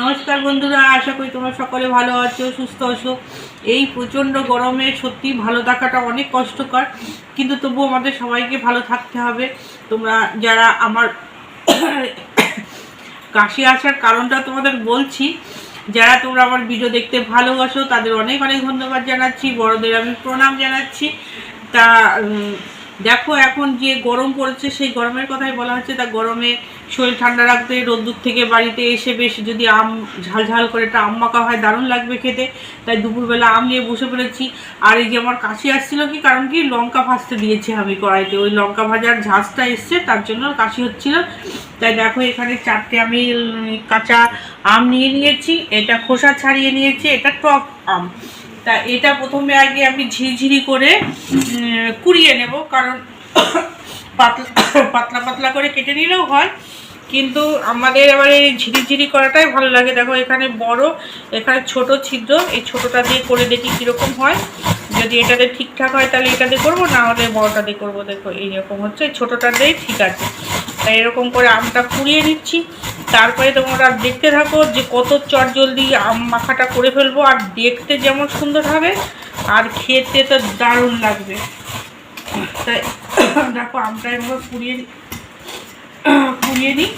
নমস্কার বন্ধুরা, আশা করি তোমরা সকলে ভালো আছো, সুস্থ আছো। এই প্রচণ্ড গরমে সত্যি ভালো থাকাটা অনেক কষ্টকর, কিন্তু তবু আমাদের সবাইকে ভালো থাকতে হবে। তোমরা যারা আমার কাশি আসার কারণটা তোমাদের বলছি, যারা তোমরা আমার ভিডিও দেখতে ভালোবাসো, তাদের অনেক অনেক ধন্যবাদ জানাচ্ছি। বড়দের আমি প্রণাম জানাচ্ছি। তা দেখো এখন যে গরম পড়েছে, সেই গরমের কথাই বলা হচ্ছে। তা গরমে শরীর ঠান্ডা রাখতে, রোদ্দুর থেকে বাড়িতে এসে বেশ যদি আম ঝাল ঝাল করে একটা আম মাখা হয়, দারুণ লাগবে খেতে। তাই দুপুরবেলা আম নিয়ে বসে পড়েছি। আর এই যে আমার কাশি আসছিল কি, কারণ কি, লঙ্কা ভাজতে দিয়েছি আমি কড়াইতে। ওই লঙ্কা ভাজার ঝাঁজটা এসছে, তার জন্য কাশি হচ্ছিল। তাই দেখো এখানে চারটে আমি কাঁচা আম নিয়ে নিয়েছি, এটা খোসা ছাড়িয়ে নিয়েছি, এটা টক আম। তা এটা প্রথমে আগে আমি ঝিরিঝিরি করে কুড়িয়ে নেব, কারণ পাতলা পাতলা পাতলা করে কেটে নিলেও হয়। কিন্তু আমাদের এবারে এই ঝিরিঝিরি করাটাই ভালো লাগে। দেখো, এখানে বড়, এখানে ছোট ছিদ্র, এই ছোটটা দিয়ে করে দেখি কীরকম হয়। যদি এটাতে ঠিকঠাক হয়, তাহলে এটাতে করব, না হলে বড়টা দিয়ে করব। দেখো, এইরকম হচ্ছে, ছোটোটা দিয়ে ঠিক আছে। এরকম করে আমটা কুড়িয়ে নিচ্ছি। তারপরে তোমরা দেখতে থাকো যে কত চট জলদি আম মাখাটা করে ফেলব। আর দেখতে যেমন সুন্দর হবে, আর খেতে তো দারুণ লাগবে। তাই দেখো, আমটা এভাবে পুড়িয়ে পুড়িয়ে নিই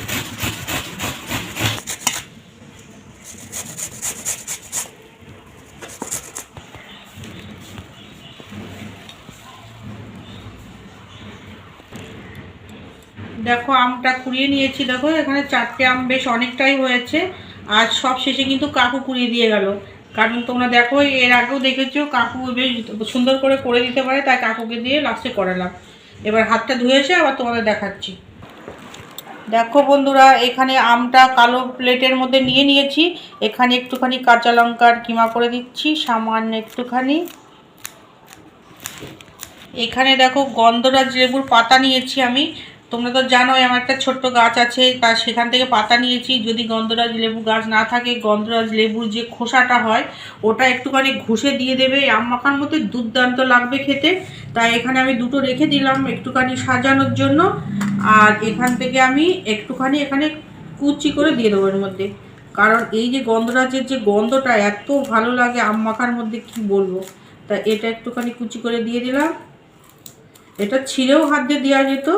দেখো, আমটা কুড়িয়ে নিয়েছি। দেখো, এখানে চারটে আম বেশ অনেকটাই হয়েছে। আর সব শেষে কিন্তু কাকু কুড়িয়ে দিয়ে গেল। কারণ তোমরা দেখো, এর আগেও দেখেছ, কাকু বেশ সুন্দর করে করে দিতে পারে, তাই কাকুকে দিয়ে লাস্টে করালাম। এবার হাতটা ধুয়ে এসে আবার তোমাদের দেখাচ্ছি। দেখো বন্ধুরা, এখানে আমটা কালো প্লেটের মধ্যে নিয়ে নিয়েছি। এখানে একটুখানি কাঁচা লঙ্কার কিমা করে দিচ্ছি, সামান্য একটুখানি। এখানে দেখো, গন্ধরাজ লেবুর পাতা নিয়েছি আমি। তোমরা তো জানোই, আমার একটা ছোট্ট গাছ আছে, তা সেখান থেকে পাতা নিয়েছি। যদি গন্ধরাজ লেবু গাছ না থাকে, গন্ধরাজ লেবুর যে খোসাটা হয়, ওটা একটুখানি ঘষে দিয়ে দেবে। আম মাখার মধ্যে দুর্দান্ত লাগবে খেতে। তাই এখানে আমি দুটো রেখে দিলাম একটুখানি সাজানোর জন্য। আর এখান থেকে আমি একটুখানি এখানে কুচি করে দিয়ে দেবো এর মধ্যে। কারণ এই যে গন্ধরাজের যে গন্ধটা, এত ভালো লাগে আম মাখার মধ্যে, কি বলব? তা এটা একটুখানি কুচি করে দিয়ে দিলাম। এটা ছিঁড়েও হাত দিয়ে দেওয়া যেত।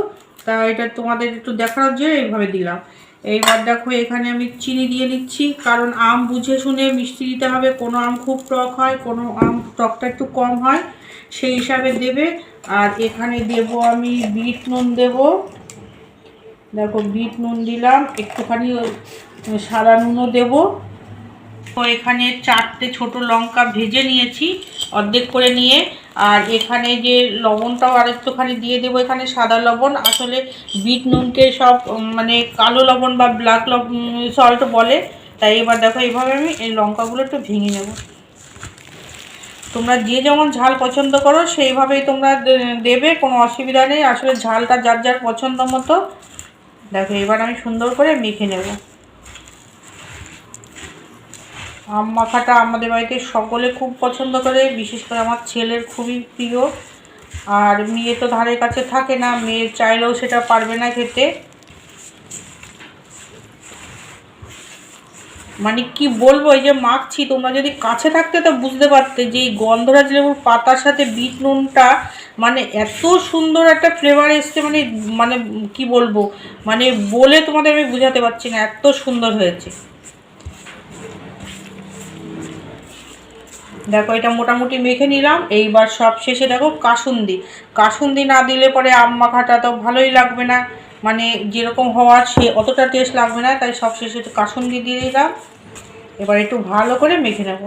তা এটা তোমাদের একটু দেখানোর জন্য এইভাবে দিলাম। এইবার দেখো এখানে আমি চিনি দিয়ে নিচ্ছি, কারণ আম বুঝে শুনে মিষ্টি দিতে হবে। কোনো আম খুব টক হয়, কোনো আম টকটা একটু কম হয়, সেই হিসাবে দেবে। আর এখানে দেব আমি বিট নুন দেব। দেখো বিট নুন দিলাম, একটুখানি সাদা নুনও দেবো। তো এখানে চারটে ছোট লঙ্কা ভেজে নিয়েছি, অর্ধেক করে নিয়ে আর এখানে যে লবণটাও আর একটুখানি দিয়ে দেবো, এখানে সাদা লবণ। আসলে বিট, নুনকে সব মানে কালো লবণ বা ব্ল্যাক লবণ সল্ট বলে। তাই এবার দেখো এইভাবে আমি এই লঙ্কাগুলো একটু ভেঙে নেব। তোমরা যে যেমন ঝাল পছন্দ করো, সেইভাবেই তোমরা দেবে, কোনো অসুবিধা নেই। আসলে ঝালটা যার যার পছন্দ মতো। দেখো এবার আমি সুন্দর করে মেখে নেব। আম মাখাটা আমাদের বাড়িতে সকলে খুব পছন্দ করে, বিশেষ করে আমার ছেলের খুবই প্রিয়। আর মেয়ে তো ধারের কাছে থাকে না, মেয়ে চাইলেও সেটা পারবে না খেতে। মানে কি বলব, এই যে মাখছি, তোমরা যদি কাছে থাকতে তো বুঝতে পারতে যে এই গন্ধরাজ লেবুর পাতার সাথে বিট নুনটা মানে এত সুন্দর একটা ফ্লেভার এসছে মানে মানে কি বলব মানে বলে তোমাদের আমি বোঝাতে পারছি না, এত সুন্দর হয়েছে। দেখো, এটা মোটামুটি মেখে নিলাম। এইবার সব শেষে দেখো কাসুন্দি। কাসুন্দি না দিলে পরে আম মাখাটা তো ভালোই লাগবে না। মানে যেরকম হওয়ার সে অতটা টেস্ট লাগবে না, তাই সব শেষে একটু কাসুন্দি দিয়ে দিলাম। এবার একটু ভালো করে মেখে নেব।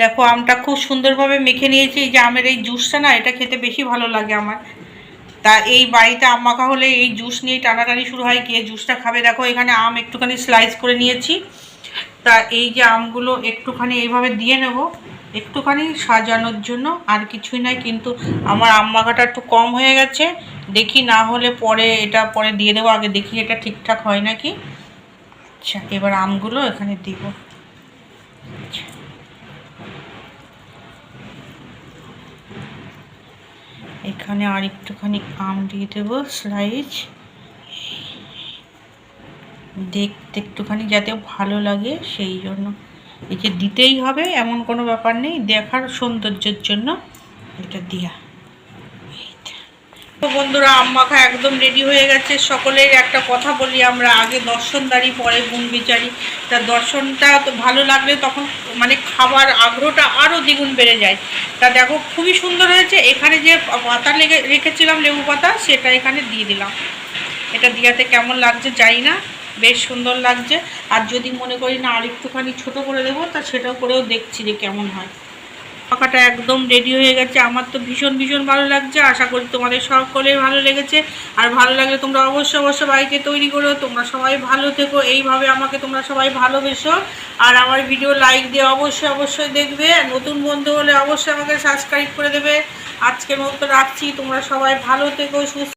দেখো, আমটা খুব সুন্দরভাবে মেখে নিয়েছি। যে আমের এই জুসটা না, এটা খেতে বেশি ভালো লাগে আমার। তা এই বাড়িতে আম মাখা হলে এই জুস নিয়ে টানাটানি শুরু হয়, গিয়ে জুসটা খাবে। দেখো, এখানে আম একটুখানি স্লাইস করে নিয়েছি। তা এই যে আমগুলো একটুখানি এইভাবে দিয়ে নেব, একটুখানি সাজানোর জন্য। আর কিছুই নয়, কিন্তু আমার আম মাখাটা একটু কম হয়ে গেছে। দেখি না হলে পরে এটা পরে দিয়ে দেবো, আগে দেখি এটা ঠিকঠাক হয় নাকি। আচ্ছা এবার আমগুলো এখানে দিব। এখানে আর একটুখানি আম দিয়ে দেবো স্লাইস দেখতে একটুখানি যাতে ভালো লাগে, সেই জন্য। এই যে দিতেই হবে, এমন কোনো ব্যাপার নেই, দেখার সৌন্দর্যের জন্য এটা দেওয়া বন্ধুরা, আম্মাখা একদম রেডি হয়ে গেছে। সকলের একটা কথা বলি আমরা, আগে দর্শনদারি পরে গুণ বিচারি। তা দর্শনটা তো ভালো লাগলে তখন মানে খাবার আগ্রহটা আরও দ্বিগুণ বেড়ে যায়। তা দেখো, খুবই সুন্দর হয়েছে। এখানে যে পাতা লেগে রেখেছিলাম লেবু পাতা, সেটা এখানে দিয়ে দিলাম। এটা দিয়াতে কেমন লাগছে জানি না, বেশ সুন্দর লাগছে। আর যদি মনে করি না আর একটুখানি ছোটো করে দেবো, তা সেটাও করেও দেখছি যে কেমন হয়। পাকাটা একদম রেডি হয়ে গেছে। আমার তো ভীষণ ভীষণ ভালো লাগছে। আশা করি তোমাদের সকলের ভালো লেগেছে। আর ভালো লাগলে তোমরা অবশ্যই অবশ্যই বাড়িতে তৈরি করো। তোমরা সবাই ভালো থেকো। এইভাবে আমাকে তোমরা সবাই ভালোবেসো। আর আমার ভিডিও লাইক দিয়ে অবশ্যই অবশ্যই দেখবে। নতুন বন্ধু হলে অবশ্যই আমাকে সাবস্ক্রাইব করে দেবে। আজকের মতো রাখছি। তোমরা সবাই ভালো থেকো, সুস্থ